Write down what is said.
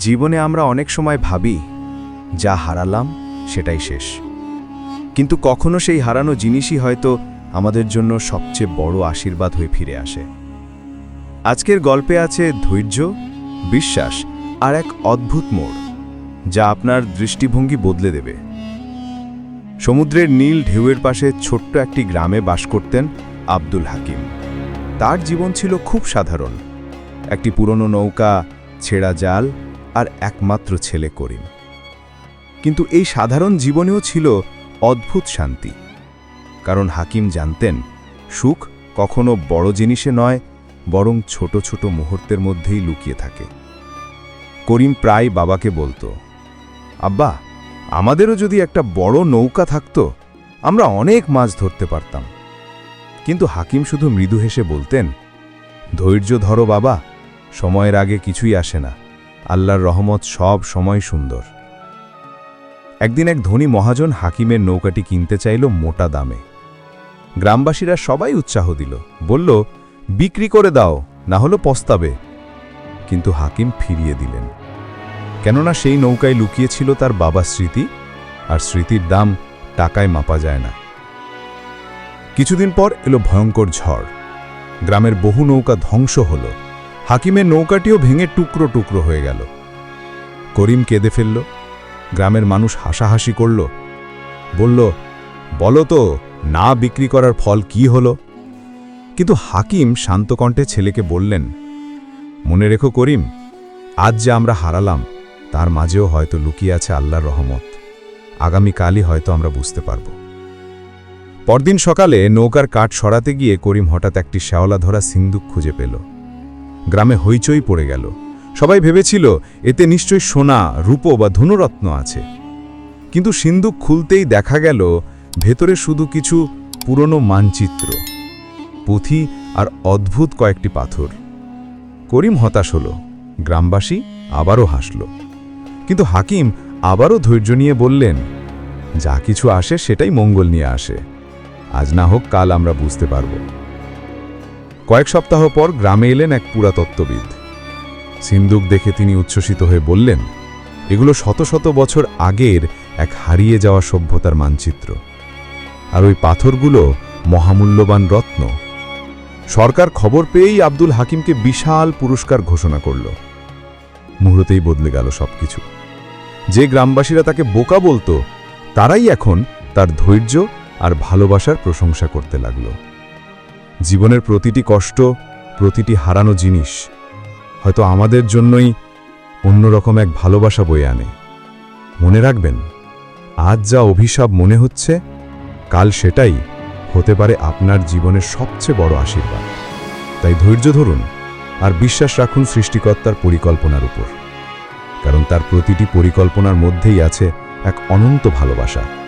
জীবনে আমরা অনেক সময় ভাবি, যা হারালাম সেটাই শেষ। কিন্তু কখনো সেই হারানো জিনিসই হয়তো আমাদের জন্য সবচেয়ে বড় আশীর্বাদ হয়ে ফিরে আসে। আজকের গল্পে আছে ধৈর্য, বিশ্বাস আর এক অদ্ভুত মোড়, যা আপনার দৃষ্টিভঙ্গি বদলে দেবে। সমুদ্রের নীল ঢেউয়ের পাশে ছোট্ট একটি গ্রামে বাস করতেন আব্দুল হাকিম। তার জীবন ছিল খুব সাধারণ। একটি পুরনো নৌকা, ছেঁড়া জাল আর একমাত্র ছেলে করিম। কিন্তু এই সাধারণ জীবনেও ছিল অদ্ভুত শান্তি। কারণ হাকিম জানতেন, সুখ কখনো বড় জিনিসে নয়, বরং ছোট ছোট মুহূর্তের মধ্যেই লুকিয়ে থাকে। করিম প্রায় বাবাকে বলতো, আব্বা, আমাদেরও যদি একটা বড় নৌকা থাকতো, আমরা অনেক মাছ ধরতে পারতাম। কিন্তু হাকিম শুধু মৃদু হেসে বলতেন, ধৈর্য ধরো বাবা, সময়ের আগে কিছুই আসে না। আল্লাহর রহমত সব সময় সুন্দর। একদিন এক ধনী মহাজন হাকিমের নৌকাটি কিনতে চাইল মোটা দামে। গ্রামবাসীরা সবাই উৎসাহ দিল, বলল, বিক্রি করে দাও, না হলো পস্তাবে। কিন্তু হাকিম ফিরিয়ে দিলেন। কেননা সেই নৌকায় লুকিয়েছিল তার বাবার স্মৃতি, আর স্মৃতির দাম টাকায় মাপা যায় না। কিছুদিন পর এলো ভয়ঙ্কর ঝড়। গ্রামের বহু নৌকা ধ্বংস হল। হাকিমের নৌকাটিও ভেঙে টুকরো টুকরো হয়ে গেল। করিম কেঁদে ফেলল। গ্রামের মানুষ হাসাহাসি করল। বলল, বলো তো, না বিক্রি করার ফল কি হলো? কিন্তু হাকিম শান্তকণ্ঠে ছেলেকে বললেন, মনে রেখো করিম, আজ যে আমরা হারালাম, তার মাঝেও হয়তো লুকিয়ে আছে আল্লাহর রহমত। আগামীকালই হয়তো আমরা বুঝতে পারব। পরদিন সকালে নৌকার কাঠ সরাতে গিয়ে করিম হঠাৎ একটি শ্যাওলা ধরা সিন্দুক খুঁজে পেল। গ্রামে হইচই পড়ে গেল। সবাই ভেবেছিল, এতে নিশ্চয়ই সোনা, রূপো বা ধনুরত্ন আছে। কিন্তু সিন্দুক খুলতেই দেখা গেল, ভেতরে শুধু কিছু পুরনো মানচিত্র, পুঁথি আর অদ্ভুত কয়েকটি পাথর। করিম হতাশ হল, গ্রামবাসী আবারও হাসল। কিন্তু হাকিম আবারও ধৈর্য নিয়ে বললেন, যা কিছু আসে সেটাই মঙ্গল নিয়ে আসে। আজ না হোক কাল আমরা বুঝতে পারব। কয়েক সপ্তাহ পর গ্রামে এলেন এক পুরাতত্ত্ববিদ। সিন্দুক দেখে তিনি উচ্ছ্বসিত হয়ে বললেন, এগুলো শত শত বছর আগের এক হারিয়ে যাওয়া সভ্যতার মানচিত্র। আর ওই পাথরগুলো মহামূল্যবান রত্ন। সরকার খবর পেয়েই আব্দুল হাকিমকে বিশাল পুরস্কার ঘোষণা করল। মুহূর্তেই বদলে গেল সবকিছু। যে গ্রামবাসীরা তাকে বোকা বলতো, তারাই এখন তার ধৈর্য আর ভালোবাসার প্রশংসা করতে লাগল। জীবনের প্রতিটি কষ্ট, প্রতিটি হারানো জিনিস হয়তো আমাদের জন্যই অন্যরকম এক ভালোবাসা বয়ে আনে। মনে রাখবেন, আজ যা অভিশাপ মনে হচ্ছে, কাল সেটাই হতে পারে আপনার জীবনের সবচেয়ে বড় আশীর্বাদ। তাই ধৈর্য ধরুন আর বিশ্বাস রাখুন সৃষ্টিকর্তার পরিকল্পনার উপর। কারণ তার প্রতিটি পরিকল্পনার মধ্যেই আছে এক অনন্ত ভালোবাসা।